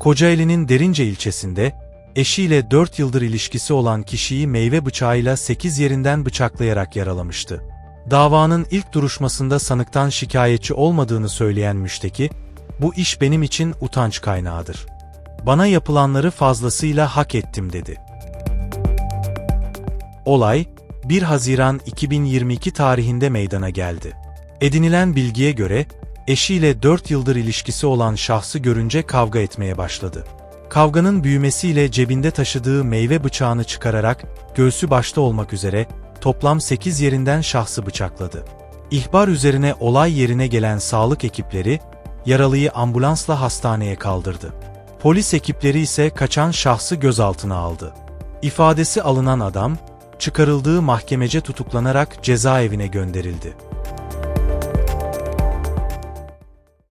Kocaeli'nin Derince ilçesinde, eşiyle 4 yıldır ilişkisi olan kişiyi meyve bıçağıyla 8 yerinden bıçaklayarak yaralamıştı. Davanın ilk duruşmasında sanıktan şikayetçi olmadığını söyleyen müşteki, bu iş benim için utanç kaynağıdır. Bana yapılanları fazlasıyla hak ettim dedi. Olay, 1 Haziran 2022 tarihinde meydana geldi. Edinilen bilgiye göre, eşiyle 4 yıldır ilişkisi olan şahsı görünce kavga etmeye başladı. Kavganın büyümesiyle cebinde taşıdığı meyve bıçağını çıkararak, göğsü başta olmak üzere, toplam 8 yerinden şahsı bıçakladı. İhbar üzerine olay yerine gelen sağlık ekipleri, yaralıyı ambulansla hastaneye kaldırdı. Polis ekipleri ise kaçan şahsı gözaltına aldı. İfadesi alınan adam, çıkarıldığı mahkemece tutuklanarak cezaevine gönderildi.